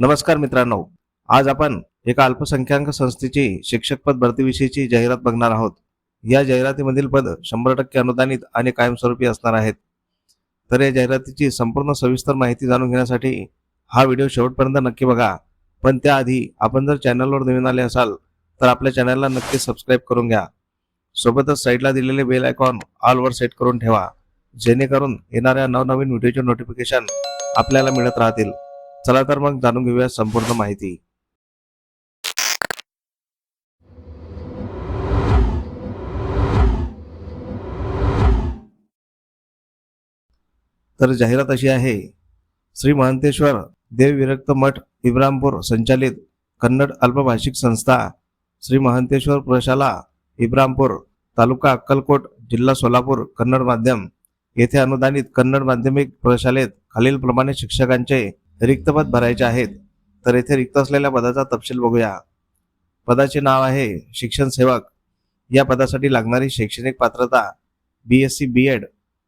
नमस्कार मित्रांनो आज आपण एका अल्पसंख्याक संस्थेची शिक्षक पद भरतीविषयीची जाहिरात बघणार आहोत. या जाहिरातीमधील पद शंभर टक्के अनुदानित आणि कायमस्वरूपी असणार आहेत. तर या जाहिरातीची संपूर्ण सविस्तर माहिती जाणून घेण्यासाठी हा व्हिडिओ शेवटपर्यंत नक्की बघा. पण त्याआधी आपण जर चॅनलवर नवीन आले असाल तर आपल्या चॅनलला नक्की सबस्क्राईब करून घ्या. सोबतच साईडला दिलेले बेल आयकॉन ऑलवर सेट करून ठेवा जेणेकरून येणाऱ्या नवनवीन व्हिडिओचे नोटिफिकेशन आपल्याला मिळत राहतील. चला तर मग जाणून घेऊया संपूर्ण माहिती. तर जाहिरात अशी आहे श्री महंतेश्वर देव विरक्त मठ इब्रामपूर संचालित कन्नड अल्पभाषिक संस्था श्री महंतेश्वर प्रशाला इब्रामपूर तालुका अक्कलकोट जिल्हा सोलापूर कन्नड माध्यम. येथे अनुदानित कन्नड माध्यमिक प्रशालेत खालीलप्रमाणे शिक्षकांचे रिक्त पद भरायचे आहेत तर येथे रिक्त असलेल्या पदाचा तपशील बघूया. पदाचे नाव आहे शिक्षण सेवक. या पदासाठी लागणारी शैक्षणिक पात्रता B S C B Ed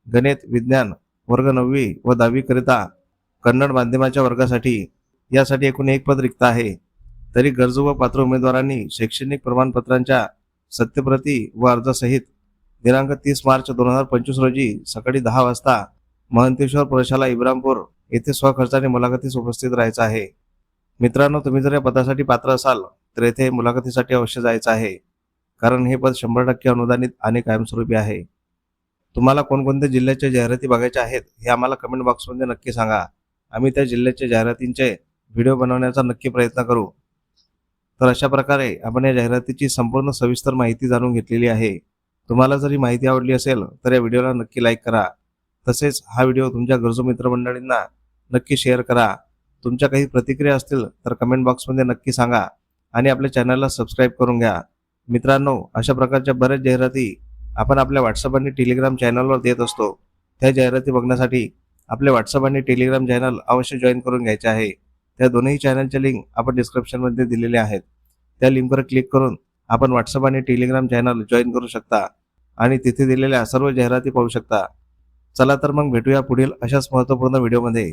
गणित विज्ञान वर्ग नववी व दहावीकरिता कन्नड माध्यमाच्या वर्गासाठी यासाठी एकूण एक पद रिक्त आहे. तरी गरजू व पात्र उमेदवारांनी शैक्षणिक प्रमाणपत्रांच्या सत्यप्रती व अर्जासहित दिनांक तीस मार्च दोन हजार पंचवीस रोजी सकाळी दहा वाजता महंतेश्वर प्रशाला इब्रामपूर येथे स्वखर्चाने मुलाखतीस उपस्थित राहायचं आहे. मित्रांनो तुम्ही जर या पदासाठी पात्र असाल तर येथे मुलाखतीसाठी अवश्य जायचं आहे. कारण हे पद शंभर टक्के अनुदानित आणि कायमस्वरूपी आहे. तुम्हाला कोणकोणत्या जिल्ह्याच्या जाहिराती बघायच्या आहेत हे आम्हाला कमेंट बॉक्समध्ये नक्की सांगा. आम्ही त्या जिल्ह्याच्या जाहिरातींचे व्हिडिओ बनवण्याचा नक्की प्रयत्न करू. तर अशा प्रकारे आपण या जाहिरातीची संपूर्ण सविस्तर माहिती जाणून घेतलेली आहे. तुम्हाला जर ही माहिती आवडली असेल तर या व्हिडिओला नक्की लाईक करा. तसेच हा व्हिडिओ तुमच्या गरजू मित्रमंडळींना नक्की शेअर करा. तुमच्या काही प्रतिक्रिया असतील तर कमेंट बॉक्समध्ये नक्की सांगा आणि आपल्या चॅनलला सबस्क्राईब करून घ्या. मित्रांनो अशा प्रकारच्या बऱ्याच जाहिराती आपण आपल्या व्हॉट्सअप आणि टेलिग्राम चॅनलवर देत असतो. त्या जाहिराती बघण्यासाठी आपले व्हॉट्सअप आणि टेलिग्राम चॅनल अवश्य जॉईन करून घ्यायचे आहे. त्या दोन्ही चॅनलच्या लिंक आपण डिस्क्रिप्शनमध्ये दिलेले आहेत. त्या लिंकवर क्लिक करून आपण व्हॉट्सअप आणि टेलिग्राम चॅनल जॉईन करू शकता आणि तिथे दिलेल्या सर्व जाहिराती पाहू शकता. चला तर मग भेटूया पुढील अशाच महत्त्वपूर्ण व्हिडिओमध्ये